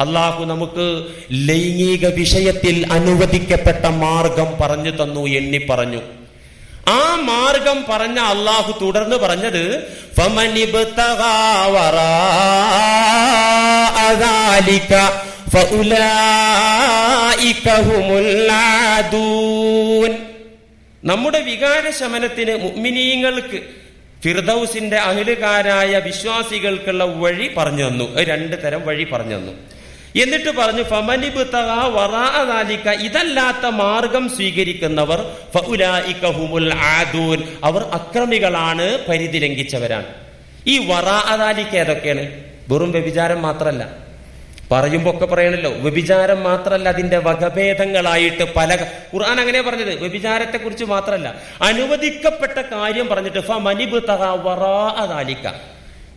അള്ളാഹു നമുക്ക് ലൈംഗിക വിഷയത്തിൽ അനുവദിക്കപ്പെട്ട മാർഗം പറഞ്ഞു തന്നു എണ്ണി പറഞ്ഞു. ആ മാർഗം പറഞ്ഞ അള്ളാഹു തുടർന്ന് പറഞ്ഞത് നമ്മുടെ വികാര ശമനത്തിന് മുഗ്മിനീങ്ങൾക്ക് ഫിർദൌസിന്റെ അഹിലുകാരായ വിശ്വാസികൾക്കുള്ള വഴി പറഞ്ഞു തന്നു. രണ്ട് തരം വഴി പറഞ്ഞു തന്നു. എന്നിട്ട് പറഞ്ഞു ഫമനിബുത്തക വറാലിക്ക ഇതല്ലാത്ത മാർഗം സ്വീകരിക്കുന്നവർ ആദൂൻ. അവർ അക്രമികളാണ് പരിധി ലംഘിച്ചവരാണ്. ഈ വറാലിക്ക ഏതൊക്കെയാണ്? വെറും വ്യഭിചാരം മാത്രമല്ല. പറയുമ്പോ ഒക്കെ പറയണല്ലോ വ്യഭിചാരം മാത്രമല്ല അതിന്റെ വകഭേദങ്ങളായിട്ട് പല ഖുർആൻ അങ്ങനെ പറഞ്ഞത് വ്യഭിചാരത്തെ കുറിച്ച് മാത്രമല്ല. അനുവദിക്കപ്പെട്ട കാര്യം പറഞ്ഞിട്ട് ഫ മനിബ് വറാലിക്ക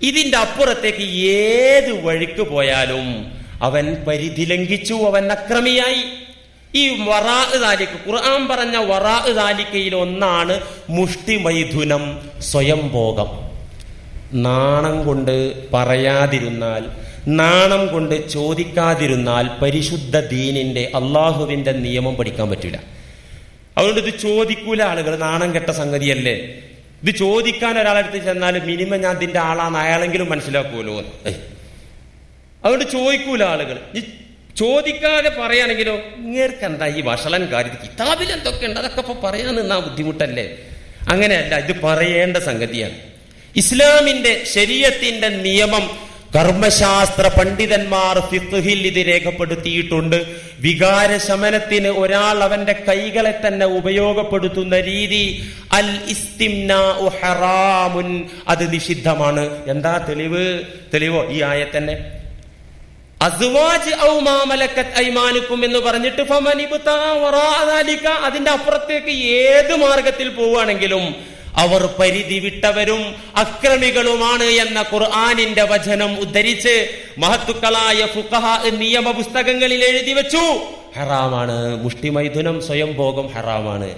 ഇതിന്റെ അപ്പുറത്തേക്ക് ഏത് വഴിക്ക് പോയാലും അവൻ പരിധി ലംഘിച്ചു അവൻ അക്രമിയായി. ഈ വറാ താലിക്ക് ഖുർആൻ പറഞ്ഞ വറാ താലിക്കയിൽ ഒന്നാണ് മുഷ്ടി മൈഥുനം സ്വയംഭോഗം നാണം കൊണ്ട് പറയാതിരുന്നാൽ നാണം കൊണ്ട് ചോദിക്കാതിരുന്നാൽ പരിശുദ്ധ ദീനിന്റെ അള്ളാഹുവിന്റെ നിയമം പഠിക്കാൻ പറ്റില്ല അതുകൊണ്ട് ഇത് ചോദിക്കൂല ആളുകൾ നാണം കെട്ട സംഗതിയല്ലേ? ഇത് ചോദിക്കാൻ ഒരാളെടുത്ത് ചെന്നാൽ മിനിമം ഞാൻ ഇതിന്റെ ആളാന്ന് അയാളെങ്കിലും മനസ്സിലാക്കുമല്ലോ. അതുകൊണ്ട് ചോദിക്കൂല ആളുകൾ ഈ ചോദിക്കാതെ പറയുകയാണെങ്കിലോ ഇങ്ങേർക്ക് എന്താ ഈ വഷളൻ കാര്യത്തിൽ കിതാബിൽ എന്തൊക്കെ ഉണ്ട്? അതൊക്കെ ഇപ്പൊ പറയാൻ നിന്നാ ബുദ്ധിമുട്ടല്ലേ? അങ്ങനെയല്ല ഇത് പറയേണ്ട സംഗതിയാണ്. ഇസ്ലാമിന്റെ ശരീരത്തിന്റെ നിയമം കർമ്മശാസ്ത്ര പണ്ഡിതന്മാർ ഫിത്തുഹിൽ ഇത് രേഖപ്പെടുത്തിയിട്ടുണ്ട്. വികാര ശമനത്തിന് ഒരാൾ അവന്റെ കൈകളെ തന്നെ ഉപയോഗപ്പെടുത്തുന്ന രീതി അൽ ഹറാമുൻ അത് നിഷിദ്ധമാണ്. എന്താ തെളിവ്? തെളിവോ? ഈ ആയത്തന്നെ. എന്ന് പറഞ്ഞിട്ട് അതിന്റെ അപ്പുറത്തേക്ക് ഏത് മാർഗത്തിൽ പോവുകയാണെങ്കിലും അവർ പരിധി വിട്ടവരും അക്രമികളുമാണ് എന്ന ഖുർആാനിന്റെ വചനം ഉദ്ധരിച്ച് മഹത്തുക്കളായ ഫുഖഹ നിയമ പുസ്തകങ്ങളിൽ എഴുതി വെച്ചു. ഹറാമാണ്. മുഷ്ടിമൈഥുനം സ്വയം ഭോഗം ഹറാമാണ്.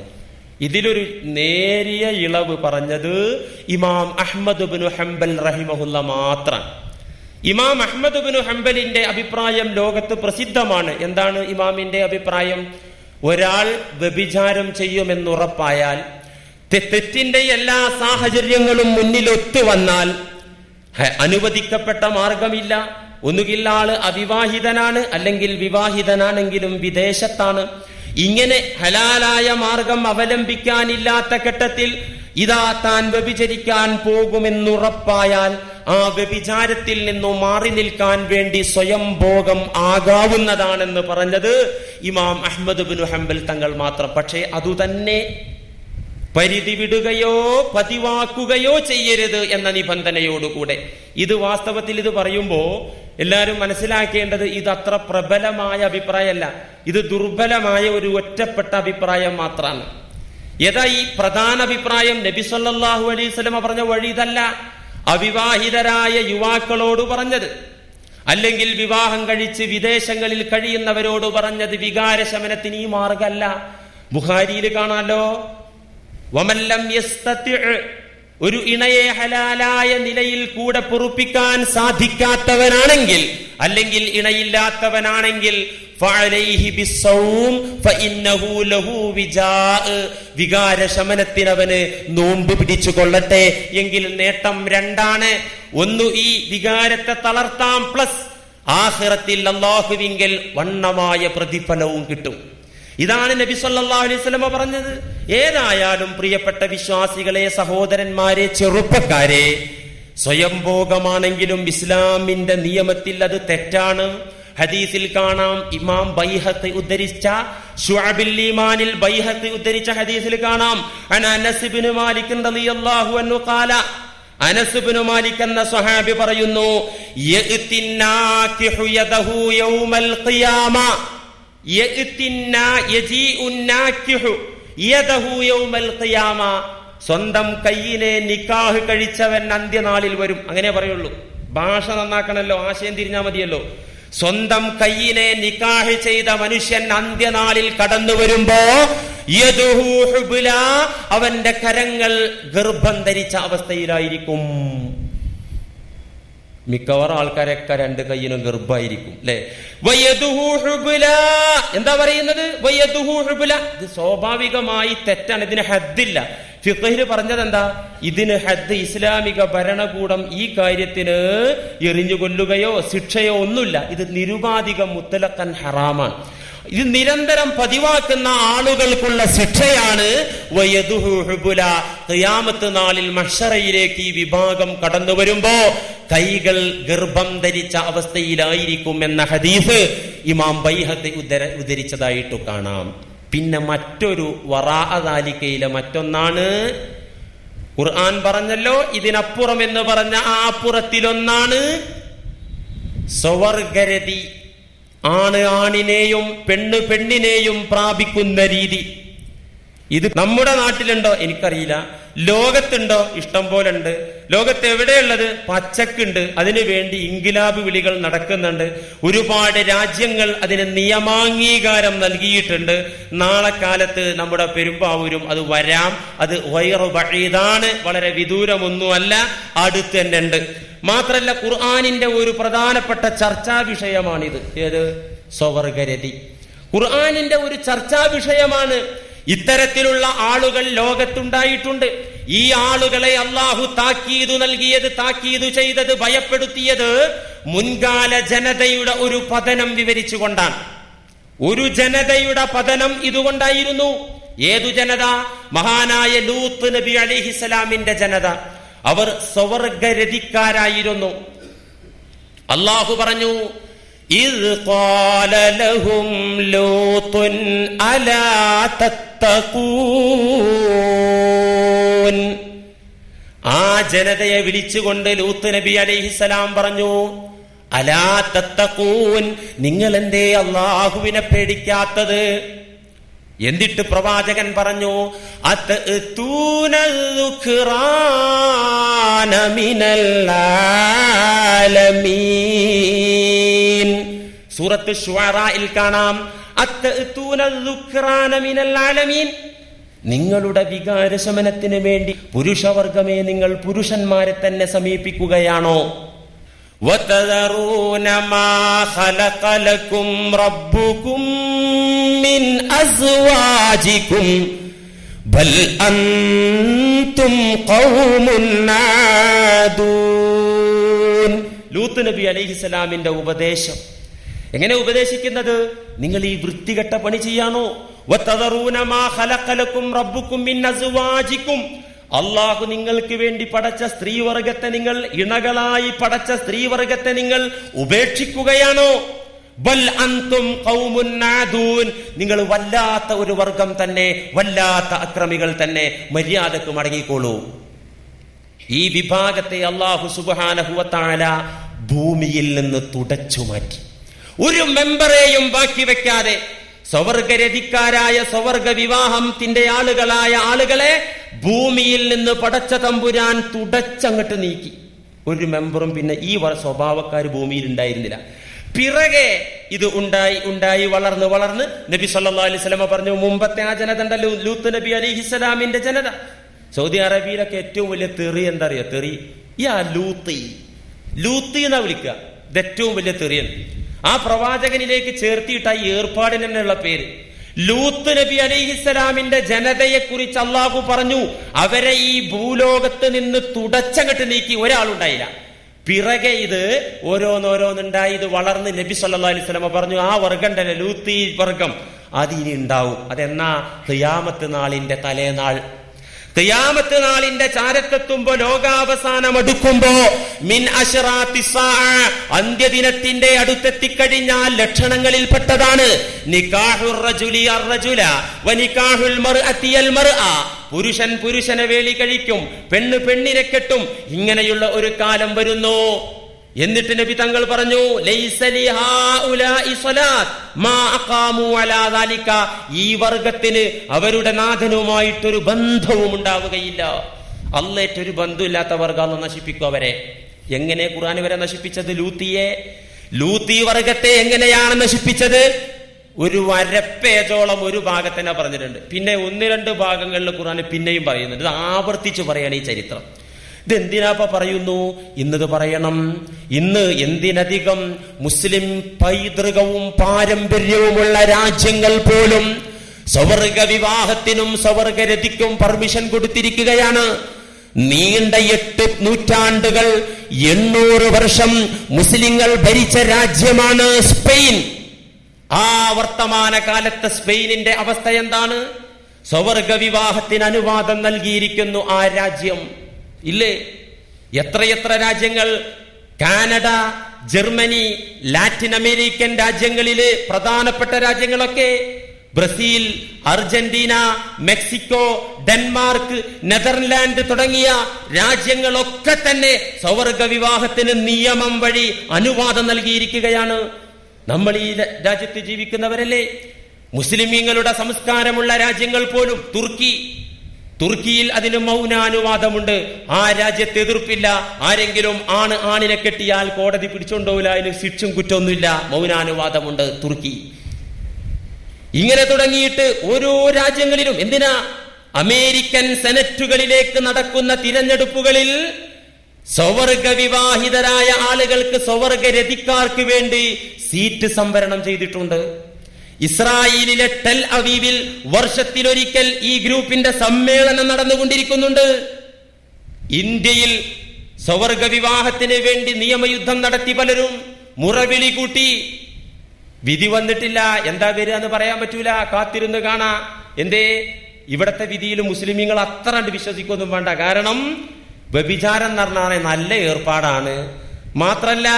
ഇതിലൊരു നേരിയ ഇളവ് പറഞ്ഞത് ഇമാം അഹമ്മദ് ബിനു ഹംബൽ റഹിമഹുല്ല മാത്രം. ഇമാം അഹ്മദ് ബിനു ഹംബലിന്റെ അഭിപ്രായം ലോകത്ത് പ്രസിദ്ധമാണ്. എന്താണ് ഇമാമിന്റെ അഭിപ്രായം? ഒരാൾ വ്യഭിചാരം ചെയ്യുമെന്നുറപ്പായാൽ തെറ്റിന്റെ എല്ലാ സാഹചര്യങ്ങളും മുന്നിലൊത്തു വന്നാൽ അനുവദിക്കപ്പെട്ട മാർഗമില്ല. ഒന്നുകിൽ ആൾ അവിവാഹിതനാണ് അല്ലെങ്കിൽ വിവാഹിതനാണെങ്കിലും വിദേശത്താണ്. ഇങ്ങനെ ഹലാലായ മാർഗം അവലംബിക്കാനില്ലാത്ത ഘട്ടത്തിൽ ഇതാ താൻ വ്യഭിചരിക്കാൻ പോകുമെന്നുറപ്പായാൽ ആ വ്യഭിചാരത്തിൽ നിന്നും മാറി നിൽക്കാൻ വേണ്ടി സ്വയം ഭോഗം ആകാവുന്നതാണെന്ന് പറഞ്ഞത് ഇമാം അഹമ്മദ് ബിൻ ഹംബൽ തങ്ങൾ മാത്രം. പക്ഷേ അതുതന്നെ പരിധി വിടുകയോ പതിവാക്കുകയോ ചെയ്യരുത് എന്ന നിബന്ധനയോടുകൂടെ. ഇത് വാസ്തവത്തിൽ ഇത് പറയുമ്പോൾ എല്ലാവരും മനസ്സിലാക്കേണ്ടത് ഇത് അത്ര പ്രബലമായ അഭിപ്രായമല്ല. ഇത് ദുർബലമായ ഒരു ഒറ്റപ്പെട്ട അഭിപ്രായം മാത്രമാണ്. ഏതാ ഈ പ്രധാന അഭിപ്രായം? നബി സല്ലല്ലാഹു അലൈഹി സ്വലമ പറഞ്ഞ വഴി ഇതല്ല. അവിവാഹിതരായ യുവാക്കളോട് പറഞ്ഞത്. അല്ലെങ്കിൽ വിവാഹം കഴിച്ച് വിദേശങ്ങളിൽ കഴിയുന്നവരോട് പറഞ്ഞത് വികാരശമനത്തിന് ഈ മാർഗമല്ല. ബുഹാരിയിൽ കാണാലോ. വമല്ലം ഒരു ഇണയെ ഹലാലായ നിലയിൽ കൂടെ പൊറുപ്പിക്കാൻ സാധിക്കാത്തവനാണെങ്കിൽ അല്ലെങ്കിൽ ഇണയില്ലാത്തവനാണെങ്കിൽ. വികാരശമനത്തിനവന് നോമ്പ് പിടിച്ചു കൊള്ളട്ടെ എങ്കിൽ നേട്ടം രണ്ടാണ്. ഒന്ന് ഈ വികാരത്തെ തളർത്താം. പ്ലസ് ആഹ്റത്തിൽ അള്ളാഹുവിങ്കൽ വണ്ണമായ പ്രതിഫലവും കിട്ടും. ഇതാണ് നബി സല്ലല്ലാഹു അലൈഹി വസല്ലമ പറഞ്ഞത്. ഏതായാലും പ്രിയപ്പെട്ട വിശ്വാസികളെ സഹോദരന്മാരെ ചെറുപ്പക്കാരെ സ്വയംഭോഗമാണെങ്കിലും ഇസ്ലാമിന്റെ നിയമത്തിൽ അത് തെറ്റാണ്. ഹദീസിൽ കാണാം ഇമാം ബൈഹത്ത് ഉദ്ധരിച്ച ഷുഅബില്ലിമാനിൽ ബൈഹത്ത് ഉദ്ധരിച്ച ഹദീസിൽ കാണാം. അൻ അനസ് ഇബ്നു മാലിക് റളിയല്ലാഹു അൻഹു ഖാല അനസ് ഇബ്നു മാലിക് എന്ന സ്വഹാബി പറയുന്നു യദഹു യൗമൽ ഖിയാമ. സ്വന്തം കയ്യിലെ നിക്കാഹ് കഴിച്ചവൻ അന്ത്യനാളിൽ വരും. അങ്ങനെ പറയുള്ളൂ. ഭാഷ നന്നാക്കണല്ലോ. ആശയം തിരിഞ്ഞാ മതിയല്ലോ. സ്വന്തം കയ്യിലെ നിക്കാഹ് ചെയ്ത മനുഷ്യൻ അന്ത്യനാളിൽ കടന്നു വരുമ്പോ അവന്റെ കരങ്ങൾ ഗർഭം ധരിച്ച അവസ്ഥയിലായിരിക്കും. മിക്കവാറും ആൾക്കാരൊക്കെ രണ്ട് കയ്യിനും ഗർഭായിരിക്കും അല്ലെ. എന്താ പറയുന്നത്. ഇത് സ്വാഭാവികമായി തെറ്റാണ് ഇതിന് ഹദ്ദില്ല. ഫിഖഹിൽ പറഞ്ഞത് എന്താ ഇതിന് ഹദ് ഇസ്ലാമിക ഭരണകൂടം ഈ കാര്യത്തിന് എറിഞ്ഞു കൊല്ലുകയോ ശിക്ഷയോ ഒന്നുമില്ല. ഇത് നിരുപാധികം മുത്തലക്കൻ ഹറാമാണ്. ഇത് നിരന്തരം പതിവാക്കുന്ന ആളുകൾക്കുള്ള ശിക്ഷയാണ്. ഖിയാമത്ത് നാളിൽ മഷറയിലേക്ക് ഈ വിഭാഗം കടന്നു വരുമ്പോ കൈകൾ ഗർഭം ധരിച്ച അവസ്ഥയിലായിരിക്കും എന്ന ഹദീഫ് ഇമാം ബൈഹത്തെ ഉദ്ധര ഉദ്ധരിച്ചതായിട്ട് കാണാം. പിന്നെ മറ്റൊരു വറാഅതാലിക്കയിലെ മറ്റൊന്നാണ്. ഖുർആൻ പറഞ്ഞല്ലോ ഇതിനപ്പുറം എന്ന് പറഞ്ഞ ആ അപ്പുറത്തിലൊന്നാണ് സ്വവർഗരതി ആണ് ആണിനെയും പെണ്ണ് പെണ്ണിനെയും പ്രാപിക്കുന്ന രീതി. ഇത് നമ്മുടെ നാട്ടിലുണ്ടോ? എനിക്കറിയില്ല. ലോകത്തുണ്ടോ? ഇഷ്ടം പോലെ ഉണ്ട് ലോകത്ത് എവിടെയുള്ളത് പച്ചക്കുണ്ട്. അതിനു വേണ്ടി ഇൻകിലാബ് വിളികൾ നടക്കുന്നുണ്ട്. ഒരുപാട് രാജ്യങ്ങൾ അതിന് നിയമാംഗീകാരം നൽകിയിട്ടുണ്ട്. നാളെ കാലത്ത് നമ്മുടെ പെരുമ്പാവൂരും അത് വരാം. അത് വയറു വഴിതാണ്. വളരെ വിദൂരമൊന്നുമല്ല. അടുത്ത് തന്നെ ഉണ്ട് മാത്രല്ല ഖുർആാനിന്റെ ഒരു പ്രധാനപ്പെട്ട ചർച്ചാ വിഷയമാണിത്. ഏത്? സ്വവർഗരതി ഖുർആാനിന്റെ ഒരു ചർച്ചാ വിഷയമാണ് ഇത്തരത്തിലുള്ള ആളുകൾ ലോകത്തുണ്ടായിട്ടുണ്ട്. ഈ ആളുകളെ അള്ളാഹു താക്കീതു നൽകിയത് താക്കീതു ചെയ്തത് ഭയപ്പെടുത്തിയത് മുൻകാല ജനതയുടെ ഒരു പതനം വിവരിച്ചുകൊണ്ടാണ്. ഒരു ജനതയുടെ പതനം ഇതുകൊണ്ടായിരുന്നു. ഏതു ജനത? മഹാനായ ലൂത്ത് നബി അലിഹിസ്ലാമിന്റെ ജനത. അവർ സ്വർഗരതിക്കാരായിരുന്നു. അള്ളാഹു പറഞ്ഞു ഇത് ആ ജനതയെ വിളിച്ചുകൊണ്ട് ലൂത്ത് നബി അലൈഹിസലാം പറഞ്ഞു അലാ തത്തൂൻ നിങ്ങൾ എന്തേ അള്ളാഹുവിനെ പേടിക്കാത്തത്? എന്നിട്ട് പ്രവാചകൻ പറഞ്ഞു "അത്അ്തൂന الذُّكْرَانَ مِنَ الْعَالَمِينَ സൂറത്ത് ഷുഅറായിൽ കാണാം "അത്അ്തൂന الذُّكْرَانَ مِنَ الْعَالَمِينَ നിങ്ങളുടെ വികാരശമനത്തിന് വേണ്ടി പുരുഷവർഗമേ നിങ്ങൾ പുരുഷന്മാരെ തന്നെ സമീപിക്കുകയാണോ وتذرون ما خلق لكم ربكم من أزواجكم بل أنتم قوم عادون ലൂത്ത് നബി അലൈഹിസ്സലാമിന്റെ ഉപദേശം എങ്ങനെ ഉപദേശിക്കുന്നത് നിങ്ങൾ ഈ വൃത്തികെട്ട പണി ചെയ്യാണോ വത്തദറൂന മാ ഖലഖലക്കും റബ്ബുക്കും മിൻ അസ്വാജിക്കും അള്ളാഹു നിങ്ങൾക്ക് വേണ്ടി പടച്ച സ്ത്രീവർഗത്തെ നിങ്ങൾ ഇണകളായി പടച്ച സ്ത്രീവർഗത്തെ നിങ്ങൾ ഉപേക്ഷിക്കുകയാണോ നിങ്ങൾ വല്ലാത്ത ഒരു വർഗം തന്നെ വല്ലാത്ത അക്രമികൾ തന്നെ മര്യാദയ്ക്ക് മടങ്ങിക്കോളൂ. ഈ വിഭാഗത്തെ അള്ളാഹു സുബാനഹുവത്താല ഭൂമിയിൽ നിന്ന് തുടച്ചു മാറ്റി. ഒരു മെമ്പറേയും ബാക്കി വെക്കാതെ സ്വവർഗരതിക്കാരായ സ്വവർഗ വിവാഹത്തിന്റെ ആളുകളായ ആളുകളെ ഭൂമിയിൽ നിന്ന് പടച്ച തമ്പുരാൻ തുടച്ചങ്ങട്ട് നീക്കി. ഒരു മെമ്പറും പിന്നെ ഈ സ്വഭാവക്കാർ ഭൂമിയിൽ ഉണ്ടായിരുന്നില്ല. പിറകെ ഇത് ഉണ്ടായി ഉണ്ടായി വളർന്ന് വളർന്ന് നബി സല്ലാ അലൈഹി വസല്ലമ പറഞ്ഞു മുമ്പത്തെ ആ ജനത ഉണ്ടല്ലോ ലൂത്ത് നബി അലിഹിസ്സലാമിന്റെ ജനത. സൗദി അറേബ്യയിലൊക്കെ ഏറ്റവും വലിയ തെറി എന്താ അറിയോ? തെറി. യാ ലൂത്തി. ലൂത്തി എന്നാ വിളിക്കുക? ഇത് ഏറ്റവും വലിയ തെറിയൻ ആ പ്രവാചകനിലേക്ക് ചേർത്തിയിട്ട ഈ ഏർപ്പാടിന് തന്നെയുള്ള പേര്. ലൂത്ത് നബി അലിഹിസ്സലാമിന്റെ ജനതയെ കുറിച്ച് അള്ളാഹു പറഞ്ഞു അവരെ ഈ ഭൂലോകത്ത് നിന്ന് തുടച്ചങ്ങട്ട് നീക്കി ഒരാളുണ്ടായില്ല. പിറകെ ഇത് ഓരോന്നോരോന്നുണ്ടായി ഇത് വളർന്ന് നബി സല്ലാ അലൈഹി പറഞ്ഞു ആ വർഗം തന്നെ ലൂത്തി വർഗം. അത് ഇനി ഉണ്ടാവും. അതെന്നാ? ഖിയാമത്ത് നാളിന്റെ തലേനാൾ ഖിയാമത്ത് നാളിന്റെ ചാരത്തെത്തുമ്പോ ലോകാവസാനം അടുക്കുമ്പോ മിൻ അന്ത്യദിനത്തിന്റെ അടുത്തെത്തിക്കഴിഞ്ഞാൽ ലക്ഷണങ്ങളിൽ പെട്ടതാണ്. പുരുഷൻ പുരുഷനെ വേലി കഴിക്കും പെണ്ണ് പെണ്ണിനെ കെട്ടും. ഇങ്ങനെയുള്ള ഒരു കാലം വരുന്നു. എന്നിട്ട് നബി തങ്ങൾ പറഞ്ഞു. ഈ വർഗത്തിന് അവരുടെ നാഥനുമായിട്ടൊരു ബന്ധവും ഉണ്ടാവുകയില്ല. അല്ലേറ്റൊരു ബന്ധമില്ലാത്ത വർഗം അല്ല നശിപ്പിക്കും അവരെ. എങ്ങനെ ഖുർആൻ വരെ നശിപ്പിച്ചത് ലൂത്തിയെ? ലൂത്തി വർഗത്തെ എങ്ങനെയാണ് നശിപ്പിച്ചത്? ഒരു വരപ്പേജോളം ഒരു ഭാഗത്തന്നെ പറഞ്ഞിട്ടുണ്ട്. പിന്നെ ഒന്ന് രണ്ട് ഭാഗങ്ങളിൽ ഖുർആൻ പിന്നെയും പറയുന്നുണ്ട്. ഇത് ആവർത്തിച്ച് പറയാണ് ഈ ചരിത്രം. ഇതെന്തിനാപ്പ പറയുന്നു? ഇന്നത് പറയണം. ഇന്ന് എന്തിനധികം മുസ്ലിം പൈതൃകവും പാരമ്പര്യവുമുള്ള രാജ്യങ്ങൾ പോലും സ്വവർഗ വിവാഹത്തിനും സ്വവർഗരതിക്കും പെർമിഷൻ കൊടുത്തിരിക്കുകയാണ്. നീണ്ട എട്ട് നൂറ്റാണ്ടുകൾ എണ്ണൂറ് വർഷം മുസ്ലിങ്ങൾ ഭരിച്ച രാജ്യമാണ് സ്പെയിൻ. ആ വർത്തമാന കാലത്തെ സ്പെയിനിന്റെ അവസ്ഥ എന്താണ്? സ്വവർഗ വിവാഹത്തിന് അനുവാദം നൽകിയിരിക്കുന്നു ആ രാജ്യം. ഇല്ലേ? എത്രയെത്ര രാജ്യങ്ങൾ? കാനഡ ജർമ്മനി ലാറ്റിൻ അമേരിക്കൻ രാജ്യങ്ങളിലെ പ്രധാനപ്പെട്ട രാജ്യങ്ങളൊക്കെ. Brazil Argentina Mexico Denmark Netherland തുടങ്ങിയ രാജ്യങ്ങളൊക്കെ തന്നെ സൗവർഗ വിവാഹത്തിന് നിയമം വഴി അനുവാദം നൽകിയിരിക്കുകയാണ്. നമ്മൾ ഈ രാജ്യത്ത് ജീവിക്കുന്നവരല്ലേ? മുസ്ലിമീങ്ങളുടെ സംസ്കാരമുള്ള രാജ്യങ്ങൾ പോലും തുർക്കി. തുർക്കിയിൽ അതിന് മൗനാനുവാദമുണ്ട്. ആ രാജ്യത്തെ എതിർപ്പില്ല. ആരെങ്കിലും ആണ് ആണിനെ കെട്ടിയാൽ കോടതി പിടിച്ചോണ്ടോവില്ല അതിന് ശിക്ഷും കുറ്റമൊന്നുമില്ല മൗനാനുവാദമുണ്ട് തുർക്കി. ഇങ്ങനെ തുടങ്ങിയിട്ട് ഓരോ രാജ്യങ്ങളിലും എന്തിനാ അമേരിക്കൻ സെനറ്റുകളിലേക്ക് നടക്കുന്ന തിരഞ്ഞെടുപ്പുകളിൽ സ്വവർഗ വിവാഹിതരായ ആളുകൾക്ക് സ്വവർഗ രതിക്കാർക്ക് വേണ്ടി സീറ്റ് സംവരണം ചെയ്തിട്ടുണ്ട്. ഇസ്രായേലിലെ ടെൽ അവീവിൽ വർഷത്തിലൊരിക്കൽ ഈ ഗ്രൂപ്പിന്റെ സമ്മേളനം നടന്നുകൊണ്ടിരിക്കുന്നുണ്ട്. ഇന്ത്യയിൽ സ്വവർഗ വിവാഹത്തിന് വേണ്ടി നിയമയുദ്ധം നടത്തി പലരും മുറവിളി കൂട്ടി. വിധി വന്നിട്ടില്ല. എന്താ വരിക എന്ന് പറയാൻ പറ്റൂല. കാത്തിരുന്ന് കാണാ. എന്തേ? ഇവിടത്തെ വിധിയിൽ മുസ്ലിമീങ്ങൾ അത്ര കണ്ട് വിശ്വസിക്കൊന്നും വേണ്ട. കാരണം വ്യഭിചാരം എന്ന് നല്ല ഏർപ്പാടാണ്. മാത്രല്ല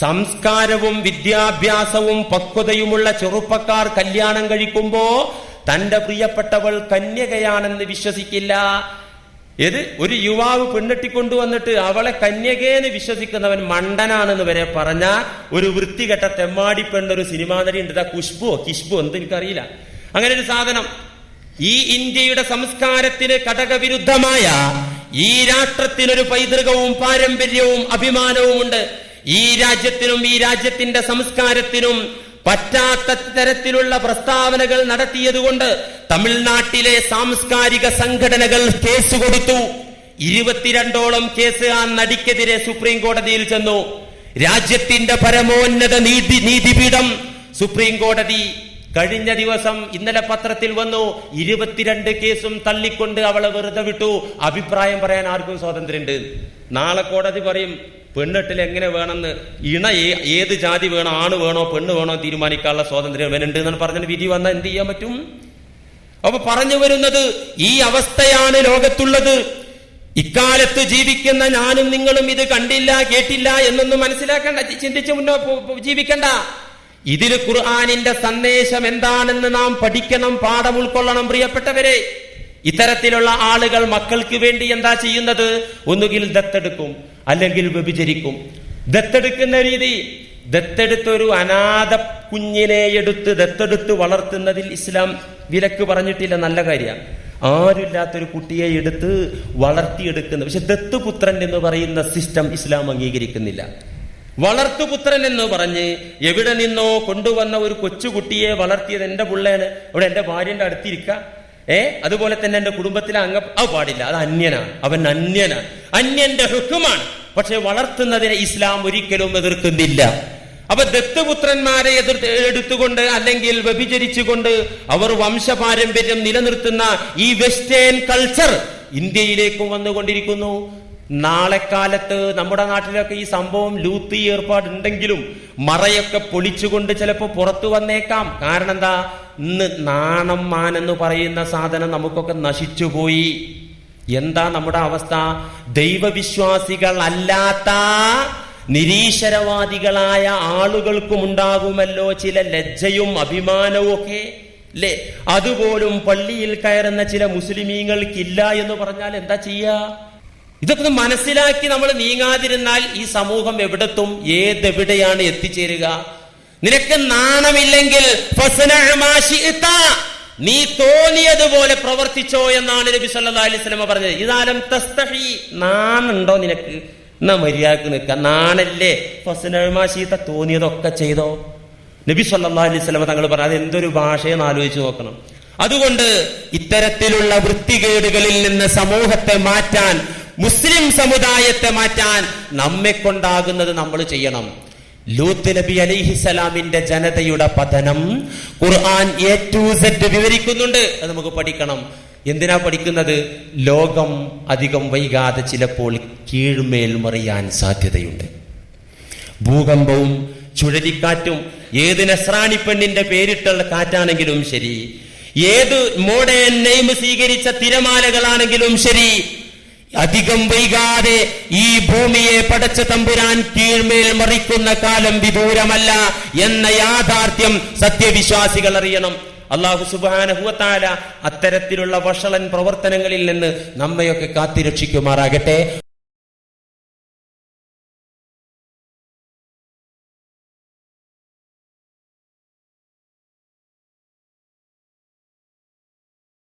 സംസ്കാരവും വിദ്യാഭ്യാസവും പക്വതയുമുള്ള ചെറുപ്പക്കാർ കല്യാണം കഴിക്കുമ്പോ തന്റെ പ്രിയപ്പെട്ടവൾ കന്യകയാണെന്ന് വിശ്വസിക്കില്ല. ഏത് ഒരു യുവാവ് പെണ്ണെട്ടിക്കൊണ്ടുവന്നിട്ട് അവളെ കന്യകേന്ന് വിശ്വസിക്കുന്നവൻ മണ്ടനാണെന്ന് വരെ പറഞ്ഞ ഒരു വൃത്തികെട്ട തെമ്മാടി പെണ്ണൊരു സിനിമാ നടി ഉണ്ട് കുഷ്ബോ കിഷ്ബോ എന്ത് എനിക്കറിയില്ല. അങ്ങനെ ഒരു സാധനം. ഈ ഇന്ത്യയുടെ സംസ്കാരത്തിന് ഘടകവിരുദ്ധമായ ഈ രാഷ്ട്രത്തിനൊരു പൈതൃകവും പാരമ്പര്യവും അഭിമാനവും ഉണ്ട് ഈ രാജ്യത്തിനും ഈ രാജ്യത്തിന്റെ സംസ്കാരത്തിനും പറ്റാത്ത തരത്തിലുള്ള പ്രസ്താവനകൾ നടത്തിയതുകൊണ്ട് തമിഴ്നാട്ടിലെ സാംസ്കാരിക സംഘടനകൾ കേസ് കൊടുത്തു. ഇരുപത്തിരണ്ടോളം കേസ് ആ നടിക്കെതിരെ സുപ്രീം കോടതിയിൽ ചെന്നു. രാജ്യത്തിന്റെ പരമോന്നത നീതി നീതിപീഠം സുപ്രീം കോടതി കഴിഞ്ഞ ദിവസം ഇന്നലെ പത്രത്തിൽ വന്നു. ഇരുപത്തിരണ്ട് കേസും തള്ളിക്കൊണ്ട് അവളെ വെറുതെ വിട്ടു. അഭിപ്രായം പറയാൻ ആർക്കും സ്വാതന്ത്ര്യമുണ്ട്. നാളെ കോടതി പറയും പെണ്ണെട്ടിൽ എങ്ങനെ വേണമെന്ന് ഇണ ഏത് ജാതി വേണോ ആണ് വേണോ പെണ്ണ് വേണോ തീരുമാനിക്കാനുള്ള സ്വാതന്ത്ര്യം ഇവനുണ്ട് എന്നാണ് പറഞ്ഞിട്ട് വിധി വന്നാൽ എന്ത് ചെയ്യാൻ പറ്റും? അപ്പൊ പറഞ്ഞു വരുന്നത് ഈ അവസ്ഥയാണ് ലോകത്തുള്ളത്. ഇക്കാലത്ത് ജീവിക്കുന്ന ഞാനും നിങ്ങളും ഇത് കണ്ടില്ല കേട്ടില്ല എന്നൊന്നും മനസ്സിലാക്കണ്ട. ചിന്തിച്ചു മുന്നോ ജീവിക്കണ്ട. ഇതിൽ ഖുർആാനിന്റെ സന്ദേശം എന്താണെന്ന് നാം പഠിക്കണം പാഠം ഉൾക്കൊള്ളണം. പ്രിയപ്പെട്ടവരെ ഇത്തരത്തിലുള്ള ആളുകൾ മക്കൾക്ക് വേണ്ടി എന്താ ചെയ്യുന്നത്? ഒന്നുകിൽ ദത്തെടുക്കും അല്ലെങ്കിൽ വ്യഭിചരിക്കും. ദത്തെടുക്കുന്ന രീതി ദത്തെടുത്തൊരു അനാഥ കുഞ്ഞിനെ എടുത്ത് ദത്തെടുത്ത് വളർത്തുന്നതിൽ ഇസ്ലാം വിലക്ക് പറഞ്ഞിട്ടില്ല നല്ല കാര്യം ആരുമില്ലാത്തൊരു കുട്ടിയെ എടുത്ത് വളർത്തിയെടുക്കുന്ന പക്ഷെ ദത്തുപുത്രൻ എന്ന് പറയുന്ന സിസ്റ്റം ഇസ്ലാം അംഗീകരിക്കുന്നില്ല. വളർത്തുപുത്രൻ എന്ന് പറഞ്ഞ് എവിടെ നിന്നോ കൊണ്ടുവന്ന ഒരു കൊച്ചുകുട്ടിയെ വളർത്തിയത് എന്റെ പിള്ളേന്. അവിടെ എന്റെ ഭാര്യന്റെ അടുത്തിരിക്ക ഏ? അതുപോലെ തന്നെ എന്റെ കുടുംബത്തിലെ അംഗ അത് പാടില്ല. അത് അന്യനാണ്. അവൻ അന്യനാണ്. അന്യന്റെ ഹുക്കുമാണ്. പക്ഷെ വളർത്തുന്നതിനെ ഇസ്ലാം ഒരിക്കലും എതിർക്കുന്നില്ല. അപ്പൊ ദത്തുപുത്രന്മാരെ എതിർ എടുത്തുകൊണ്ട് അല്ലെങ്കിൽ വ്യഭിചരിച്ചുകൊണ്ട് അവർ വംശപാരമ്പര്യം നിലനിർത്തുന്ന ഈ വെസ്റ്റേൺ കൾച്ചർ ഇന്ത്യയിലേക്കും വന്നുകൊണ്ടിരിക്കുന്നു. നാളെ കാലത്ത് നമ്മുടെ നാട്ടിലൊക്കെ ഈ സംഭവം ലൂത്തി ഏർപ്പാടുണ്ടെങ്കിലും മറയൊക്കെ പൊളിച്ചുകൊണ്ട് ചിലപ്പോൾ പുറത്തു വന്നേക്കാം. കാരണം എന്താ? ഇന്ന് നാണം മാനെന്ന് പറയുന്ന സാധനം നമുക്കൊക്കെ നശിച്ചുപോയി. എന്താ നമ്മുടെ അവസ്ഥ? ദൈവവിശ്വാസികൾ അല്ലാത്ത നിരീശ്വരവാദികളായ ആളുകൾക്കും ഉണ്ടാകുമല്ലോ ചില ലജ്ജയും അഭിമാനവും ഒക്കെ അല്ലേ അതുപോലും പള്ളിയിൽ കയറുന്ന ചില മുസ്ലിമീങ്ങൾക്കില്ല എന്ന് പറഞ്ഞാൽ എന്താ ചെയ്യാ? ഇതൊക്കെ മനസ്സിലാക്കി നമ്മൾ നീങ്ങാതിരുന്നാൽ ഈ സമൂഹം എവിടെത്തും? ഏതെവിടെയാണ് എത്തിച്ചേരുക? നിനക്ക് നാണമില്ലെങ്കിൽ നീ തോന്നിയതുപോലെ പ്രവർത്തിച്ചോ എന്നാണ് നബി സല്ലാ അലൈഹി വസല്ലമ പറഞ്ഞത്. ഇതാലം തസ്തഹി. നാണുണ്ടോ നിനക്ക്? എന്നാ മര്യാദയ്ക്ക് നിൽക്ക നാണല്ലേ? ശിഅ്ത. തോന്നിയതൊക്കെ ചെയ്തോ? നബി സല്ലാ അലൈഹി വസല്ലമ തങ്ങൾ പറഞ്ഞു എന്തൊരു ഭാഷയെന്ന് ആലോചിച്ച് നോക്കണം. അതുകൊണ്ട് ഇത്തരത്തിലുള്ള വൃത്തികേടുകളിൽ നിന്ന് സമൂഹത്തെ മാറ്റാൻ മുസ്ലിം സമുദായത്തെ മാറ്റാൻ നമ്മെ കൊണ്ടാകുന്നത് നമ്മൾ ചെയ്യണം. ലൂത്ത് നബി അലിഹിസലാമിന്റെ ജനതയുടെ പതനം ഖുർആൻ എ ടു സെറ്റ് വിവരിക്കുന്നുണ്ട്. അത് നമുക്ക് പഠിക്കണം. എന്തിനാ പഠിക്കുന്നത്? ലോകം അധികം വൈകാതെ ചിലപ്പോൾ കീഴ്മേൽ മറിയാൻ സാധ്യതയുണ്ട്. ഭൂകമ്പവും ചുഴലിക്കാറ്റും ഏത് നസ്രാണി പെണ്ണിന്റെ പേരിട്ടുള്ള കാറ്റാണെങ്കിലും ശരി. ഏത് മോഡേൺ നെയിം സ്വീകരിച്ച തിരമാലകളാണെങ്കിലും ശരി. അധികം വൈകാതെ ഈ ഭൂമിയെ പടച്ച തമ്പുരാൻ കീഴ്മേൽ മറിക്കുന്ന കാലം വിദൂരമല്ല എന്ന യാഥാർത്ഥ്യം സത്യവിശ്വാസികൾ അറിയണം. അള്ളാഹു സുബാനഹുവത്താല അത്തരത്തിലുള്ള വഷളൻ പ്രവർത്തനങ്ങളിൽ നിന്ന് നമ്മയൊക്കെ കാത്തിരക്ഷിക്കുമാറാകട്ടെ.